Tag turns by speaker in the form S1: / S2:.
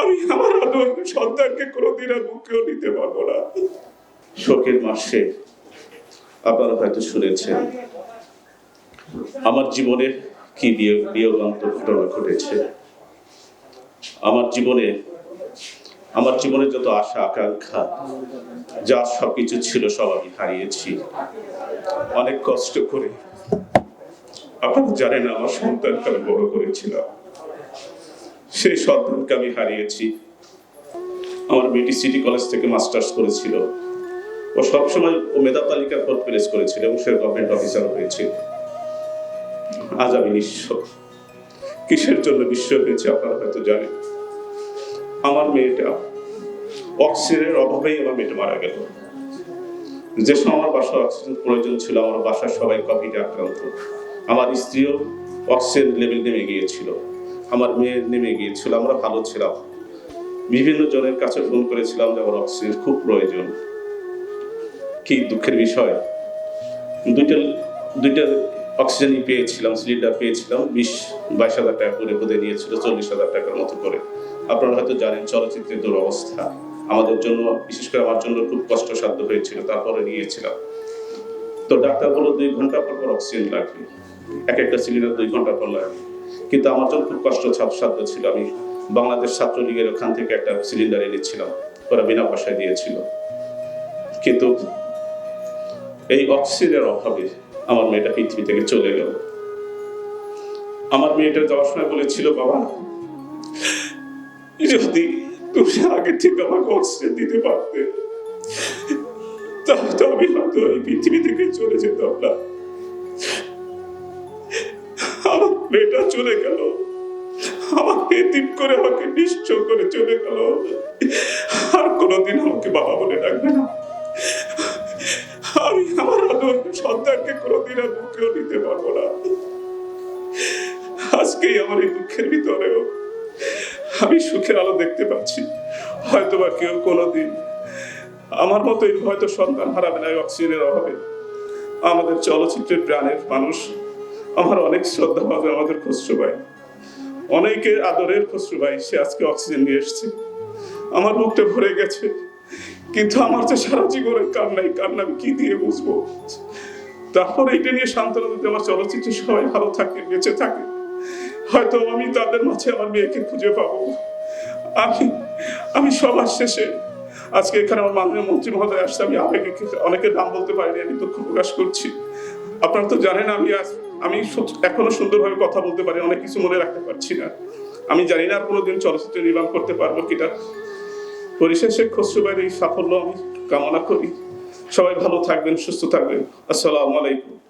S1: আমি আমার আদর সন্তানকে কোনোদিন আর মুখেও নিতে পারব না। শোকের মাসে আপনারা হয়তো শুনেছেন, আমার জীবনে কি বিয়ে বিয়োগান্ত ঘটনা ঘটেছে। আমার জীবনে আমার জীবনে যত আশা, আকাঙ্ক্ষা, যা সবকিছু ছিল সব আমি হারিয়েছি। অনেক কষ্ট করে, আপনারা জানেন আমার সন্তানকে আমি বড় করেছিলাম। সেই সন্তানকে আমি হারিয়েছি। আমার বেটি সিটি কলেজ থেকে মাস্টার্স করেছিল। ও সবসময় ও মেধা তালিকার পর প্রেস করেছিল এবং সে গভর্নমেন্ট অফিসার হয়েছিল আজ আমি নিঃস্ব। কিসের জন্য বিশ্ব হয়েছে আপনারা হয়তো জানেন। আমার মেয়েটা অক্সিজেনের অভাবেই আমার মেয়েটা মারা গেল। যে সময় আমার বাসায় অক্সিজেন প্রয়োজন ছিল, আমার বাসার সবাই কোভিডে আক্রান্ত। আমার স্ত্রীও অক্সিজেন লেভেল নেমে গিয়েছিল। আমার মেয়ে নেমে গিয়েছিল, আমরা ভালো ছিলাম। বিভিন্ন জনের কাছে ফোন করেছিলাম যে আমার অক্সিজেন খুব প্রয়োজন। কি দুঃখের বিষয়। দুইটা দুইটা অক্সিজেনই পেয়েছিলাম, সিলিন্ডার পেয়েছিলাম, বিশ, বাইশ হাজার টাকা করে বোধে নিয়েছিল, চল্লিশ হাজার টাকার মতো করে। আপনারা হয়তো জানেন চলচ্চিত্রের দুরবস্থা আমাদের জন্য, বিশেষ করে আমার জন্য খুব কষ্টসাধ্য হয়েছিল, তারপরে নিয়েছিলাম। তো ডাক্তার বলল, দুই ঘণ্টা পর পর অক্সিজেন লাগবে। এক একটা সিলিন্ডার দুই ঘণ্টা পর লাগবে। কিন্তু আমার জন্য খুব কষ্ট সাধ্য ছিল। আমি বাংলাদেশ ছাত্রলীগের ওখান থেকে একটা সিলিন্ডার এনেছিলাম ওরা বিনা পয়সায় দিয়েছিল। কিন্তু এই অক্সিজেনের অভাবে আমার মেয়েটা পৃথিবী থেকে চলে গেল। আমার মেয়েটা যাওয়ার সময় বলেছিল, বাবা, যদি তুমি আগে থেকে আমাকে অক্সিজেন দিতে পারতে, তাহলে আমি হয়তো এই পৃথিবী থেকে চলে যেতাম না। মেয়েটা চলে গেল। আমাকে দিন করে আমাকে নিশ্চয় করে চলে গেল। আর কোনোদিন আমাকে বাবা বলে ডাকবে না। আমি আমার আদর সন্তানকে কোনোদিন আর মুখেও নিতে পারব না। আজকেই আমার এই দুঃখের ভিতরেও আমি সুখের আলো দেখতে পাচ্ছি। হয়তো বা কেউ কোনোদিন আমার মতোই হয়তো সন্তান হারাবে না অক্সিজেনের অভাবে। আমাদের চলচ্চিত্রের প্রাণের মানুষ আমার অনেক শ্রদ্ধা পাবে আমাদের খসরু ভাই। অনেকের আদরের খসরু ভাই, সে আজকে অক্সিজেন নিয়ে এসছে। আমার মুখটা ভরে গেছে, কিন্তু আমার তো সারা জীবনের কান্নাই কান্না আমি কি দিয়ে বুঝব? তারপর এটা নিয়ে সান্ত্বনা দিতে আমার চলচ্চিত্রে সবাই ভালো থাকে, বেঁচে থাকে। হয়তো আমি তাদের মাঝে আমার মেয়েকে খুঁজে পাবো। আমি আমি সবার শেষে, আজকে এখানে আমার মাননীয় মন্ত্রী মহোদয় আসছে, আমি আবেগে, অনেকের নাম বলতে পারিনি, আমি দুঃখ প্রকাশ করছি। আপনারা তো জানেন আমি আজ আমি এখনও সুন্দরভাবে কথা বলতে পারি, অনেক কিছু মনে রাখতে পারছি না। আমি জানি না কোনোদিন চলচ্চিত্র নির্মাণ করতে পারব কিনা। পরিশেষে খসরু ভাইয়ের এই সাফল্য আমি কামনা করি। সবাই ভালো থাকবেন, সুস্থ থাকবেন। আসসালামু আলাইকুম।